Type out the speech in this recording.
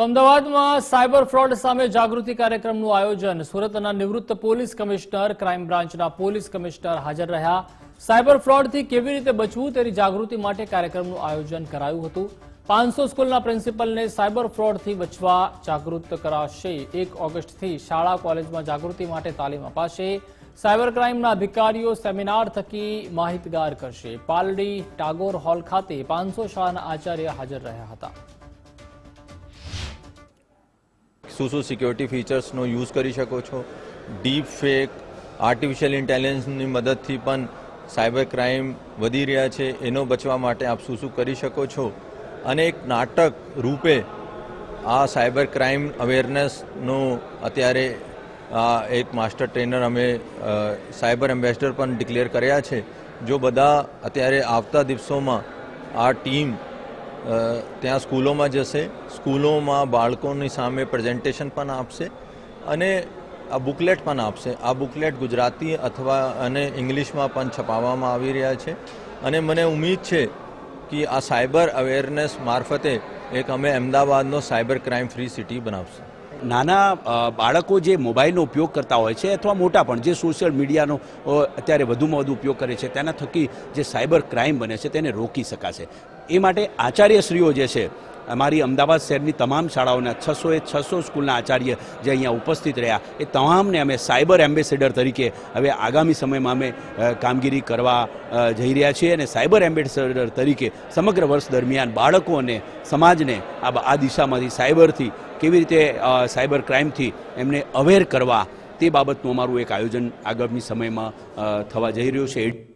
તો અમદાવાદમાં cyber fraud સામે જાગૃતિ કાર્યક્રમનું આયોજન. સુરતના નિવૃત્ત પોલીસ કમિશનર, ક્રાઇમ બ્રાન્ચના પોલીસ કમિશનર હાજર રહ્યા. સાયબર ફ્રોડથી કેવી રીતે બચવું તેની જાગૃતિ માટે કાર્યક્રમનું આયોજન કરાયું હતું. પાંચસો સ્કૂલના પ્રિન્સિપલને સાયબર ફ્રોડથી બચવા જાગૃત કરાશે. એક ઓગસ્ટથી શાળા કોલેજમાં જાગૃતિ માટે તાલીમ અપાશે. સાયબર ક્રાઇમના અધિકારીઓ સેમિનાર થકી માહિતગાર કરશે. પાલડી ટાગોર હોલ ખાતે પાંચસો શાળાના આચાર્ય હાજર રહ્યા હતા. શું શું સિક્યોરિટી ફીચર્સનો યુઝ કરી શકો છો. ડીપ ફેક આર્ટિફિશિયલ ઇન્ટેલિજન્સની મદદથી પણ સાયબર ક્રાઇમ વધી રહ્યા છે. એનો બચવા માટે આપ શું શું કરી શકો છો? અને એક નાટક રૂપે આ સાયબર ક્રાઇમ અવેરનેસનો અત્યારે, આ એક માસ્ટર ટ્રેનર અમે સાયબર એમ્બેસડર પણ ડિક્લેર કર્યા છે. જો બધા અત્યારે આવતા દિવસોમાં આ ટીમ ત્યાં સ્કૂલોમાં જશે. સ્કૂલોમાં બાળકોની સામે પ્રેઝન્ટેશન પણ આપશે અને આ બુકલેટ પણ આપશે. આ બુકલેટ ગુજરાતી અથવા અને ઇંગ્લિશમાં પણ છપાવવામાં આવી રહ્યા છે. અને મને ઉમ્મીદ છે કે આ સાયબર અવેરનેસ મારફતે એક અમે અમદાવાદનો સાયબર ક્રાઇમ ફ્રી સિટી બનાવશું. નાના બાળકો જે મોબાઈલનો ઉપયોગ કરતા હોય છે અથવા મોટા પણ, જે સોશિયલ મીડિયાનો અત્યારે વધુમાં વધુ ઉપયોગ કરે છે, તેના થકી જે સાયબર ક્રાઇમ બને છે તેને રોકી શકાશે. એ માટે આચાર્યશ્રીઓ જે છે, અમારી અમદાવાદ શહેરની તમામ શાળાઓના છસો એ છસો સ્કૂલના આચાર્ય જે અહીંયા ઉપસ્થિત રહ્યા, એ તમામને અમે સાયબર એમ્બેસેડર તરીકે હવે આગામી સમયમાં અમે કામગીરી કરવા જઈ રહ્યા છીએ અને સાયબર એમ્બેસેડર તરીકે સમગ્ર વર્ષ દરમિયાન બાળકો અને સમાજને આ આ દિશામાંથી સાયબરથી કેવી રીતે સાયબર ક્રાઇમથી એમને અવેર કરવા તે બાબતનું અમારું એક આયોજન આગામી સમયમાં થવા જઈ રહ્યું છે.